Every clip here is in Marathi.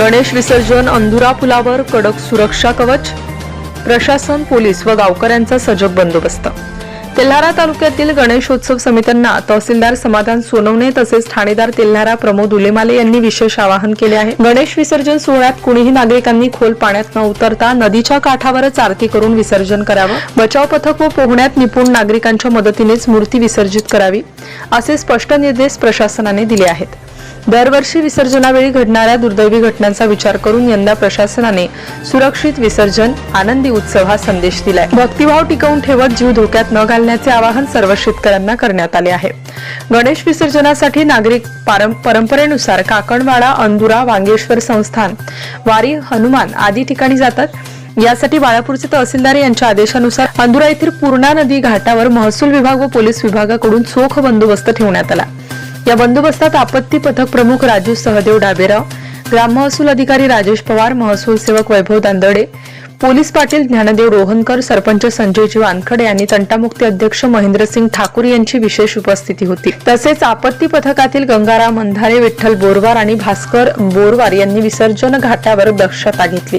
गणेश विसर्जन अंधुरा पुलावर कडक सुरक्षा कवच प्रशासन पोलीस व गावकऱ्यांचा सजग बंदोबस्त. तेल्हारा तालुक्यातील गणेशोत्सव समित्यांना तहसीलदार समाधान सोनवणे तसेच ठाणेदार तेल्हारा प्रमोद उलेमाले यांनी विशेष आवाहन केले आहे. गणेश विसर्जन सोहळ्यात कुणीही नागरिकांनी खोल पाण्यात न उतरता नदीच्या काठावरच आरती करून विसर्जन करावं. बचाव पथक व पोहण्यात निपुण नागरिकांच्या मदतीनेच मूर्ती विसर्जित करावी असे स्पष्ट निर्देश प्रशासनाने दिले आहेत. दरवर्षी विसर्जनावेळी घडणाऱ्या दुर्दैवी घटनांचा विचार करून यंदा प्रशासनाने सुरक्षित विसर्जन आनंदी उत्सव हा संदेश दिलाय. भक्तिभाव टिकवून ठेवत जीव धोक्यात न घालण्याचे आवाहन सर्व शेतकऱ्यांना करण्यात आले आहे. गणेश विसर्जनासाठी नागरिक परंपरेनुसार काकणवाडा अंदुरा वांगेश्वर संस्थान वारी हनुमान आदी ठिकाणी जातात. यासाठी बाळापूरचे तहसीलदार यांच्या आदेशानुसार अंदुरा येथील पूर्णा नदी घाटावर महसूल विभाग व पोलीस विभागाकडून चोख बंदोबस्त ठेवण्यात आला. या बंदोबस्तात आपत्ती पथक प्रमुख राजू सहदेव डाबेराव ग्राम महसूल अधिकारी राजेश पवार महसूल सेवक वैभव दांदडे पोलीस पाटील ज्ञानदेव रोहनकर सरपंच संजयजी वानखडे यांनी तंटामुक्ती अध्यक्ष महेंद्रसिंग ठाकूर यांची विशेष उपस्थिती होती. तसेच आपत्ती पथकातील गंगाराम अंधारे विठ्ठल बोरवार आणि भास्कर बोरवार यांनी विसर्जन घाटावर दक्षता घेतली.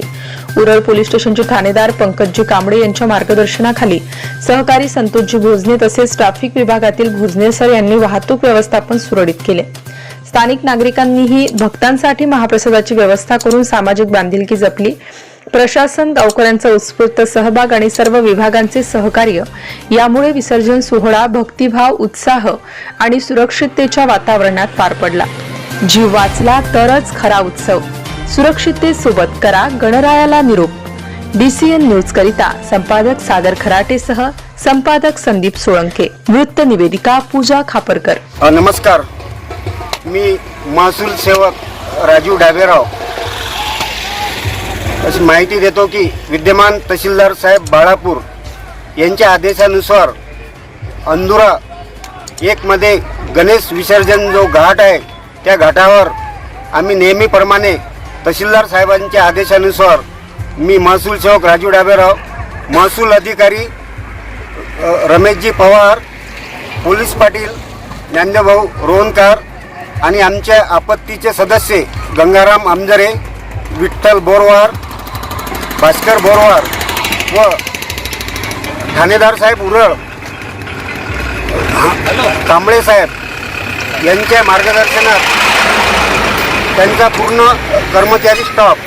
उरळ पोलीस स्टेशनचे ठाणेदार पंकजजी कांबळे यांच्या मार्गदर्शनाखाली सहकारी संतोषजी भोजने तसेच ट्रॅफिक विभागातील भोजने सर यांनी वाहतूक व्यवस्थापन सुरळीत केले. स्थानिक नागरिकांनीही भक्तांसाठी महाप्रसादाची व्यवस्था करून सामाजिक बांधिलकी जपली. प्रशासन गावकऱ्यांचा उत्स्फूर्त सहभाग आणि सर्व विभागांचे सहकार्य यामुळे विसर्जन सोहळा भक्तिभाव उत्साह आणि सुरक्षिततेच्या वातावरणात पार पडला. जीव वाचला तरच खरा उत्सव. सुरक्षिततेसोबत करा गणरायाला निरोप. डीसीएन न्यूज करिता संपादक सादर खराटेसह संपादक संदीप सोळंके. वृत्त निवेदिका पूजा खापरकर. नमस्कार. मी महसूल सेवक राजू डाबेराव. अशी माहिती देतो की विद्यमान तहसीलदार साहेब बाळापूर यांच्या आदेशानुसार अंदुरा एकमध्ये गणेश विसर्जन जो घाट आहे त्या घाटावर आम्ही नेहमीप्रमाणे तहसीलदार साहेबांच्या आदेशानुसार मी महसूल सेवक राजू डाबेराव महसूल अधिकारी रमेशजी पवार पोलीस पाटील ज्ञानदेवभाऊ रोहनकर आणि आमच्या आपत्तीचे सदस्य गंगाराम आमजरे विठ्ठल बोरवार भास्कर बोरवार व ठाणेदार साहेब उरळ कांबळे साहेब यांच्या मार्गदर्शनात त्यांचा पूर्ण कर्मचारी स्टॉप.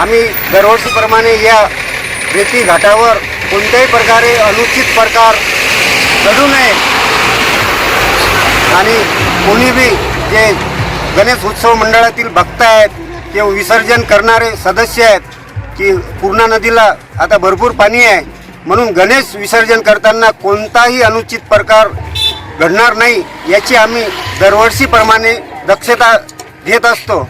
आम्ही दरवर्षीप्रमाणे या रेती घाटावर कोणत्याही प्रकारे अनुचित प्रकार घडू नये. आणि कोणीबी जे गणेश उत्सव मंडळातील भक्त आहेत किंवा विसर्जन करणारे सदस्य आहेत की पूर्णा नदीला आता भरपूर पाणी आहे म्हणून गणेश विसर्जन करताना कोणताही अनुचित प्रकार घडणार नाही याची आम्ही दरवर्षीप्रमाणे दक्षता घेत असतो.